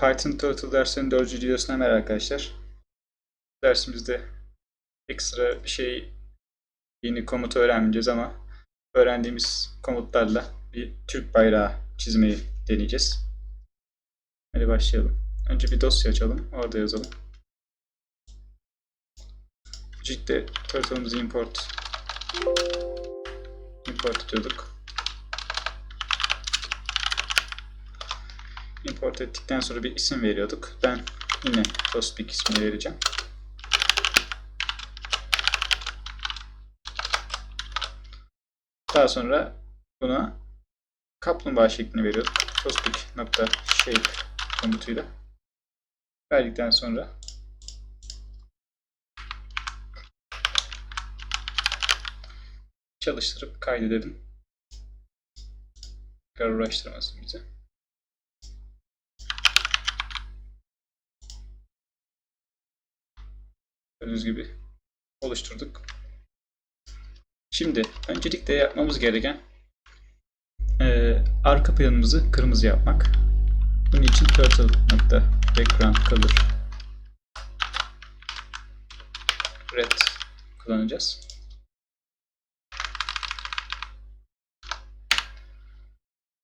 Python Turtle dersinin 4. videosuna merhaba arkadaşlar. Dersimizde ekstra bir şey yeni komut öğrenmeyeceğiz ama öğrendiğimiz komutlarla bir Türk bayrağı çizmeyi deneyeceğiz. Hadi başlayalım. Önce bir dosya açalım. Orada yazalım. Öncelikle turtle'ımızı import import ediyorduk. Import ettikten sonra bir isim veriyorduk. Ben yine Toastpeak ismini vereceğim. Daha sonra buna kaplumbağa şeklini veriyorduk. Toastpeak.shape komutuyla. Verdikten sonra çalıştırıp kaydedelim. Tekrar uğraştırmasın bizi. Gördüğünüz gibi oluşturduk. Şimdi öncelikle yapmamız gereken eee, arka planımızı kırmızı yapmak. Bunun için turtle.background color red kullanacağız.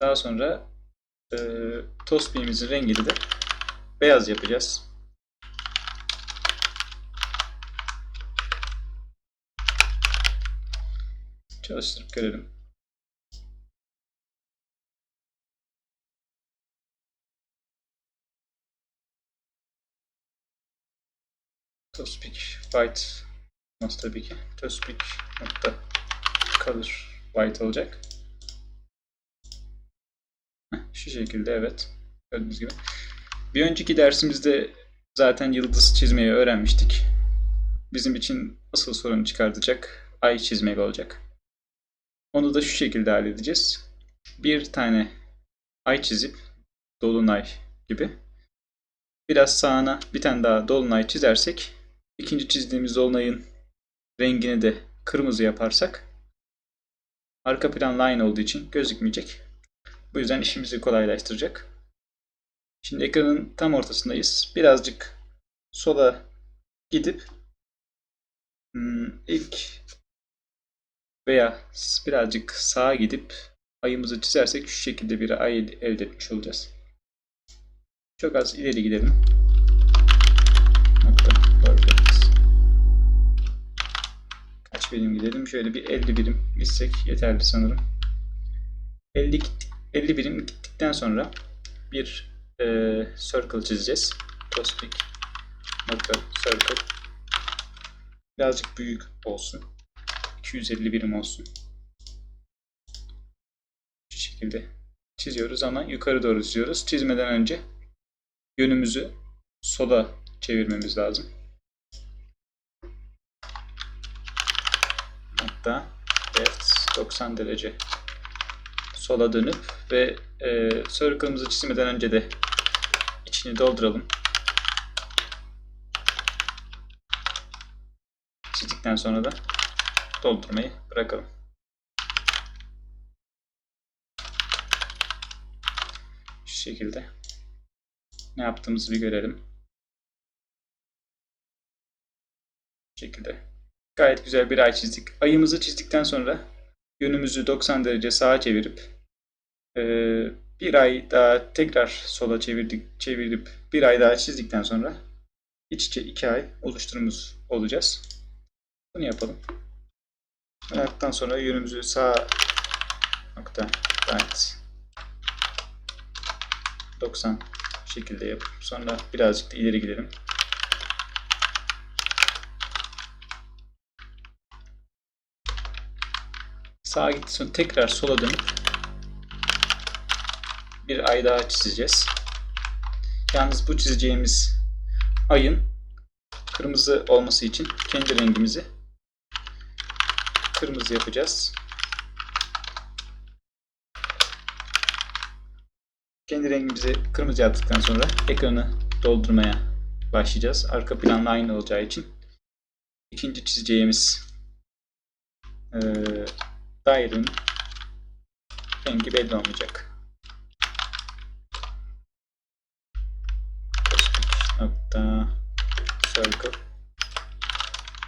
Daha sonra eee Toastbeam'imizin rengini de beyaz yapacağız. Çalıştırıp görelim. Toastpeak white olması tabii ki. Toastpeak nokta color white olacak. Şu şekilde evet. Gördüğünüz gibi. Bir önceki dersimizde zaten yıldız çizmeyi öğrenmiştik. Bizim için asıl sorun çıkartacak ay çizmek olacak. Onu da şu şekilde halledeceğiz. Bir tane ay çizip dolunay gibi. Biraz sağına bir tane daha dolunay çizersek ikinci çizdiğimiz dolunayın rengini de kırmızı yaparsak arka plan line olduğu için gözükmeyecek. Bu yüzden işimizi kolaylaştıracak. Şimdi ekranın tam ortasındayız. Birazcık sola gidip hmm, ilk veya birazcık sağa gidip ayımızı çizersek şu şekilde bir ay elde etmiş olacağız. Çok az ileri gidelim. Nokta. Perfect. Kaç birim gidelim? Şöyle bir 50 birim gitsek yeterli sanırım. 50, gittik, 50 birim gittikten sonra bir e, circle çizeceğiz. Toastpick nokta circle. Birazcık büyük olsun. 250 birim olsun. Şu şekilde çiziyoruz ama yukarı doğru çiziyoruz. Çizmeden önce yönümüzü sola çevirmemiz lazım. Hatta evet 90 derece sola dönüp ve e, circle'ımızı çizmeden önce de içini dolduralım. Çizdikten sonra da doldurmayı bırakalım. Şu şekilde ne yaptığımızı bir görelim. Şu şekilde gayet güzel bir ay çizdik. Ayımızı çizdikten sonra yönümüzü 90 derece sağa çevirip e, bir ay daha tekrar sola çevirdik, çevirip bir ay daha çizdikten sonra iç içe iki ay oluşturmuş olacağız. Bunu yapalım. Yaptıktan sonra yönümüzü sağ nokta right 90 şekilde yapıp sonra birazcık da ileri gidelim. Sağa gitti sonra tekrar sola dönüp bir ay daha çizeceğiz. Yalnız bu çizeceğimiz ayın kırmızı olması için kendi rengimizi kırmızı yapacağız. Kendi rengimizi kırmızı yaptıktan sonra ekranı doldurmaya başlayacağız. Arka planla aynı olacağı için ikinci çizeceğimiz e, dairenin rengi belli olmayacak. nokta circle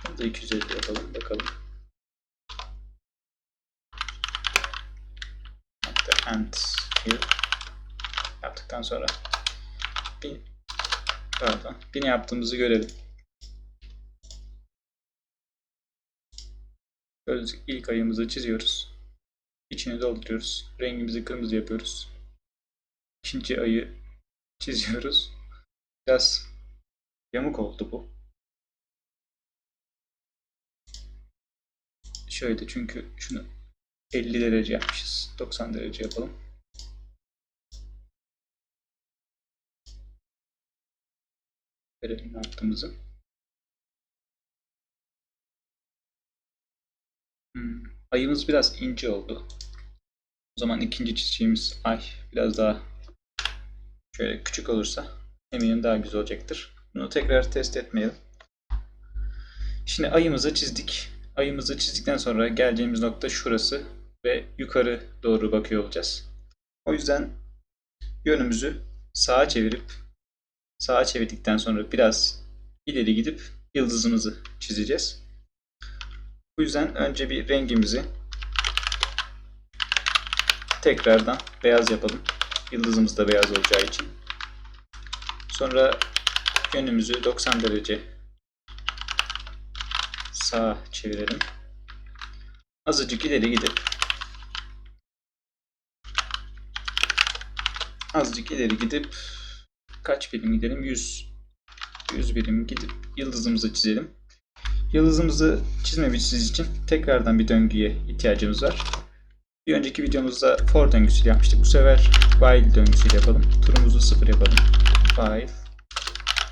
Bunu da 250 yapalım bakalım. End here yaptıktan sonra bin pardon bin yaptığımızı görelim. Gördüğünüz ilk ayımızı çiziyoruz. İçini dolduruyoruz. Rengimizi kırmızı yapıyoruz. İkinci ayı çiziyoruz. Biraz yamuk oldu bu. Şöyle çünkü şunu 50 derece yapmışız. 90 derece yapalım. Verelim yaptığımızı. Hmm, Ayımız biraz ince oldu. O zaman ikinci çizeceğimiz ay biraz daha şöyle küçük olursa eminim daha güzel olacaktır. Bunu tekrar test etmeyelim. Şimdi ayımızı çizdik. Ayımızı çizdikten sonra geleceğimiz nokta şurası ve yukarı doğru bakıyor olacağız. O yüzden yönümüzü sağa çevirip sağa çevirdikten sonra biraz ileri gidip yıldızımızı çizeceğiz. Bu yüzden önce bir rengimizi tekrardan beyaz yapalım. Yıldızımız da beyaz olacağı için. Sonra yönümüzü 90 derece sağa çevirelim. Azıcık ileri gidip azıcık ileri gidip kaç birim gidelim? 100 100 birim gidip yıldızımızı çizelim. Yıldızımızı çizmemiz için tekrardan bir döngüye ihtiyacımız var. Bir önceki videomuzda for döngüsüyle yapmıştık. Bu sefer while döngüsüyle yapalım. Turumuzu sıfır yapalım. While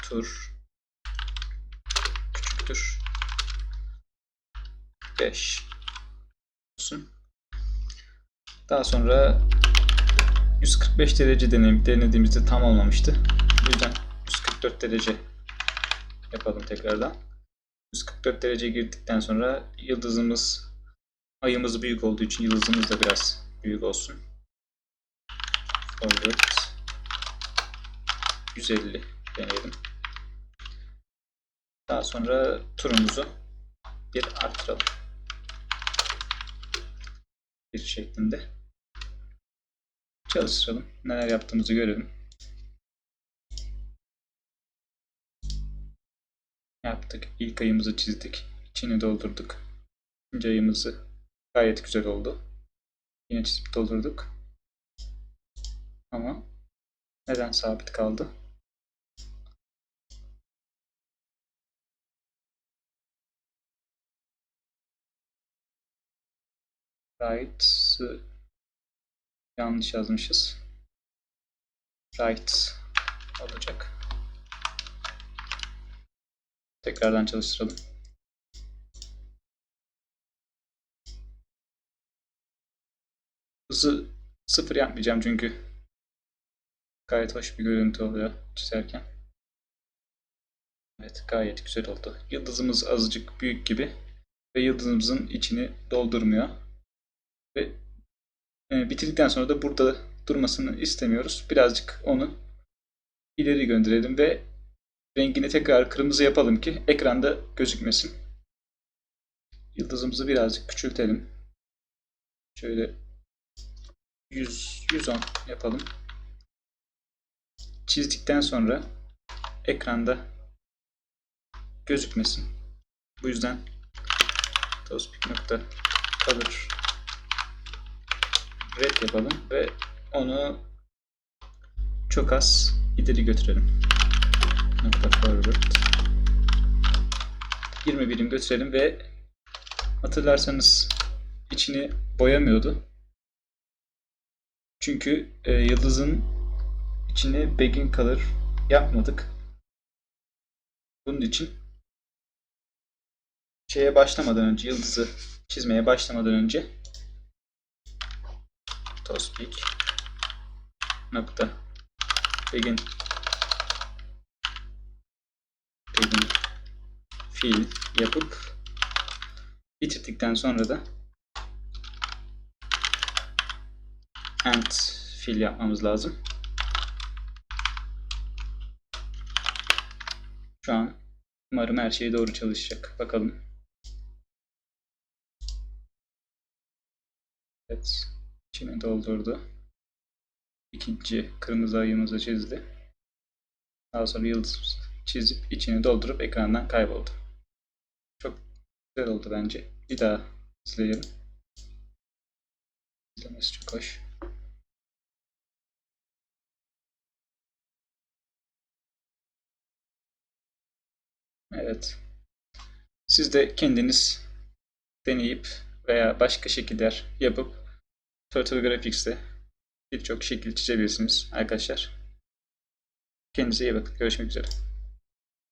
tur küçüktür 5 olsun. Daha sonra 145 derece deneyim, denediğimizde tam olmamıştı. Bu yüzden 144 derece yapalım tekrardan. 144 derece girdikten sonra yıldızımız ayımız büyük olduğu için yıldızımız da biraz büyük olsun. Forward 150 deneyelim. Daha sonra turumuzu bir artıralım. Bir şeklinde. Çalıştıralım. Neler yaptığımızı görelim. Yaptık. İlk ayımızı çizdik. İçini doldurduk. İkinci ayımızı gayet güzel oldu. Yine çizip doldurduk. Ama neden sabit kaldı? Right'ı yanlış yazmışız. Right olacak. Tekrardan çalıştıralım. Hızı sıfır yapmayacağım çünkü gayet hoş bir görüntü oluyor çizerken. Evet gayet güzel oldu. Yıldızımız azıcık büyük gibi ve yıldızımızın içini doldurmuyor. Ve e, bitirdikten sonra da burada durmasını istemiyoruz. Birazcık onu ileri gönderelim ve rengini tekrar kırmızı yapalım ki ekranda gözükmesin. Yıldızımızı birazcık küçültelim. Şöyle 100 110 yapalım. Çizdikten sonra ekranda gözükmesin. Bu yüzden tospik nokta color red yapalım ve onu çok az ileri götürelim. Nokta forward 20 birim götürelim ve hatırlarsanız içini boyamıyordu. Çünkü e, yıldızın içine begging color yapmadık. Bunun için şeye başlamadan önce yıldızı çizmeye başlamadan önce tospik nokta begin begin fiil yapıp bitirdikten sonra da end fiil yapmamız lazım. Şu an umarım her şey doğru çalışacak. Bakalım. Evet. İçini doldurdu. İkinci kırmızı ayımızı çizdi. Daha sonra yıldız çizip içini doldurup ekrandan kayboldu. Çok güzel oldu bence. Bir daha izleyelim. İzlemesi çok hoş. Evet. Siz de kendiniz deneyip veya başka şekiller yapıp Turtle Graphics'te birçok şekil çizebilirsiniz arkadaşlar. Kendinize iyi bakın. Görüşmek üzere.